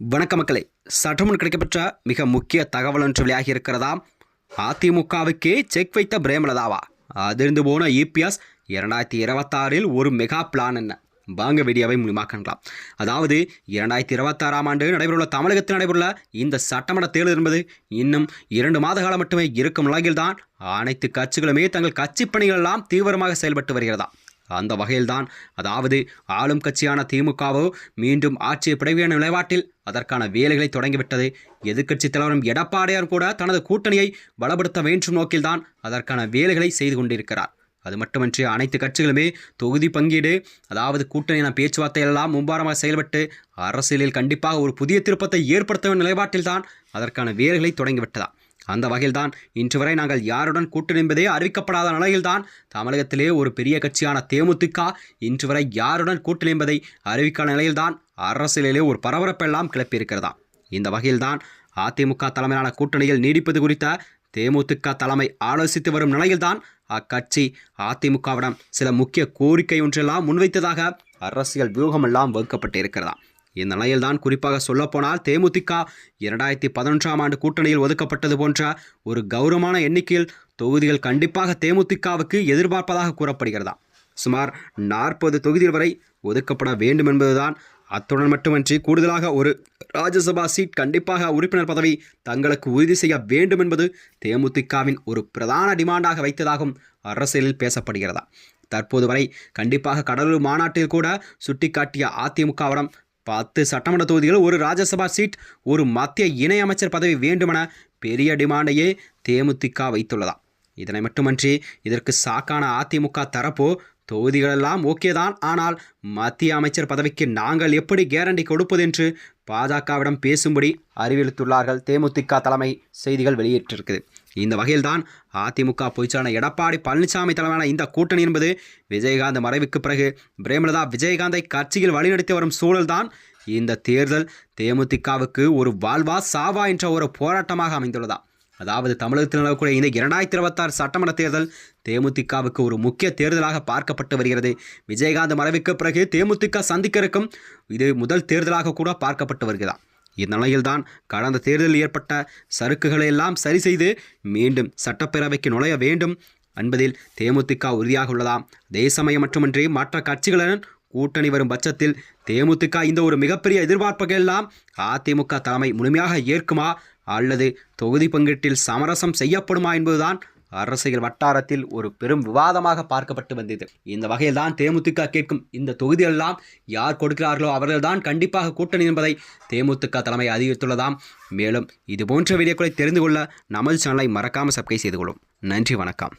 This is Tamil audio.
வணக்க மக்களே. சற்றுமுன் கிடைக்கப்பெற்ற மிக முக்கிய தகவல் ஒன்று வெளியாகி இருக்கிறதாம் அதிமுகவுக்கே செக் வைத்த பிரேமலதாவா? அதிர்ந்து போன இபிஎஸ் இரண்டாயிரத்தி இருபத்தாறில் ஒரு மெகா பிளான் என்ன? வாங்க வீடியோவை மூலியமா அதாவது இரண்டாயிரத்தி இருபத்தாறாம் ஆண்டு நடைபெறவுள்ள தமிழகத்தில் நடைபெறவுள்ள இந்த சட்டமன்ற தேர்தல் என்பது இன்னும் இரண்டு மாத காலம் மட்டுமே இருக்கும் நிலையில்தான் அனைத்து கட்சிகளுமே தங்கள் கட்சி பணிகள் எல்லாம் தீவிரமாக செயல்பட்டு வருகிறதா? அந்த வகையில்தான். அதாவது ஆளும் கட்சியான திமுகவோ மீண்டும் ஆட்சியை பிடவியான நிலைப்பாட்டில் அதற்கான வேலைகளை தொடங்கிவிட்டது. எதிர்க்கட்சித் தலைவரும் எடப்பாடியார் கூட தனது கூட்டணியை பலப்படுத்த வேண்டும் நோக்கில்தான் அதற்கான வேலைகளை செய்து கொண்டிருக்கிறார். அது மட்டுமன்றி அனைத்து கட்சிகளுமே தொகுதி பங்கீடு அதாவது கூட்டணியான பேச்சுவார்த்தையெல்லாம் மும்பாரமாக செயல்பட்டு அரசியலில் கண்டிப்பாக ஒரு புதிய திருப்பத்தை ஏற்படுத்த வேண்டும் நிலைப்பாட்டில்தான் அதற்கான வேலைகளை தொடங்கிவிட்டதா அந்த வகையில்தான் இன்று வரை நாங்கள் யாருடன் கூட்டணி என்பதே அறிவிக்கப்படாத நிலையில்தான் தமிழகத்திலே ஒரு பெரிய கட்சியான தேமுதிக இன்று வரை யாருடன் கூட்டணி என்பதை அறிவிக்காத நிலையில்தான் அரசியலிலே ஒரு பரபரப்பெல்லாம் கிளப்பியிருக்கிறதா? இந்த வகையில்தான் அதிமுக தலைமையிலான கூட்டணியில் நீடிப்பது குறித்த தேமுதிக தலைமை ஆலோசித்து வரும் நிலையில்தான் அக்கட்சி அதிமுகவிடம் சில முக்கிய கோரிக்கை ஒன்றெல்லாம் முன்வைத்ததாக அரசியல் வியூகமெல்லாம் வகுக்கப்பட்டு இருக்கிறதா நிலையில் தான் குறிப்பாக சொல்லப்போனால் தேமுதிக இரண்டாயிரத்தி பதினொன்றாம் ஆண்டு கூட்டணியில் ஒதுக்கப்பட்டது போன்ற ஒரு கௌரவமான எண்ணிக்கையில் தொகுதிகள் கண்டிப்பாக தேமுதிகவுக்கு எதிர்பார்ப்பதாக கூறப்படுகிறதா? சுமார் நாற்பது தொகுதிகள் வரை ஒதுக்கப்பட வேண்டும் என்பதுதான் அத்துடன் மட்டுமன்றி கூடுதலாக ஒரு ராஜ்யசபா சீட் கண்டிப்பாக உறுப்பினர் பதவி தங்களுக்கு உறுதி செய்ய வேண்டும் என்பது தேமுதிகவின் ஒரு பிரதான டிமாண்டாக வைத்ததாகவும் அரசியலில் பேசப்படுகிறதா? தற்போது வரை கண்டிப்பாக கடலூர் மாநாட்டில் கூட சுட்டிக்காட்டிய அதிமுகவிடம் பத்து சட்டமன்ற தொகுதிகள் ஒரு ராஜ்யசபா சீட் ஒரு மத்திய இணையமைச்சர் பதவி வேண்டுமென பெரிய டிமாண்டையே தேமுதிக வைத்துள்ளதா இதனை மட்டுமன்றி இதற்கு சாக்கான அதிமுக தரப்போ தொகுதிகளெல்லாம் ஓகே தான் ஆனால் மத்திய அமைச்சர் பதவிக்கு நாங்கள் எப்படி கேரண்டி கொடுப்பது என்று பாஜகவிடம் பேசும்படி அறிவித்துள்ளார்கள் தேமுதிக தலைமை செய்திகள் வெளியிட்டிருக்குது. இந்த வகையில்தான் அதிமுக பொதுச்செயலாளர் எடப்பாடி பழனிசாமி தலைமையிலான இந்த கூட்டணி என்பது விஜயகாந்த் மறைவுக்கு பிறகு பிரேமலதா விஜயகாந்தை கட்சியில் வழிநடத்தி வரும் சூழல்தான் இந்த தேர்தல். தேமுதிகவுக்கு ஒரு வாழ்வா சாவா என்ற ஒரு போராட்டமாக அமைந்துள்ளதா? அதாவது தமிழகத்தில் நடக்கக்கூடிய இந்த இரண்டாயிரத்தி இருபத்தாறு சட்டமன்ற தேர்தல் தேமுதிகவுக்கு ஒரு முக்கிய தேர்தலாக பார்க்கப்பட்டு வருகிறது. விஜயகாந்த் மறைவுக்கு பிறகு தேமுதிக சந்திக்க இருக்கும் இது முதல் தேர்தலாக கூட பார்க்கப்பட்டு வருகிறதா இந்நிலையில்தான் கடந்த தேர்தலில் ஏற்பட்ட சறுக்குகளை எல்லாம் சரி செய்து மீண்டும் சட்டப்பேரவைக்கு நுழைய வேண்டும் என்பதில் தேமுதிக உறுதியாக உள்ளதாம் அதே சமயம் மட்டுமின்றி மற்ற கட்சிகளுடன் கூட்டணி வரும் பட்சத்தில் தேமுதிக இந்த ஒரு மிகப்பெரிய எதிர்பார்ப்புகள் எல்லாம் அதிமுக தலைமை முழுமையாக ஏற்குமா? அல்லது தொகுதி பங்கீட்டில் சமரசம் செய்யப்படுமா என்பதுதான் அரசியல் வட்டாரத்தில் ஒரு பெரும் விவாதமாக பார்க்கப்பட்டு வந்தது. இந்த வகையில் தான் தேமுதிக கேட்கும் இந்த தொகுதியெல்லாம் யார் கொடுக்கிறார்களோ அவர்கள்தான் கண்டிப்பாக கூட்டணி என்பதை தேமுதிக தலைமை அறிவித்துள்ளதாம் மேலும் இது போன்ற வீடியோக்களை தெரிந்து கொள்ள நமது சேனலை மறக்காமல் சப்ஸ்கிரைப் செய்து கொள்ளும். நன்றி வணக்கம்.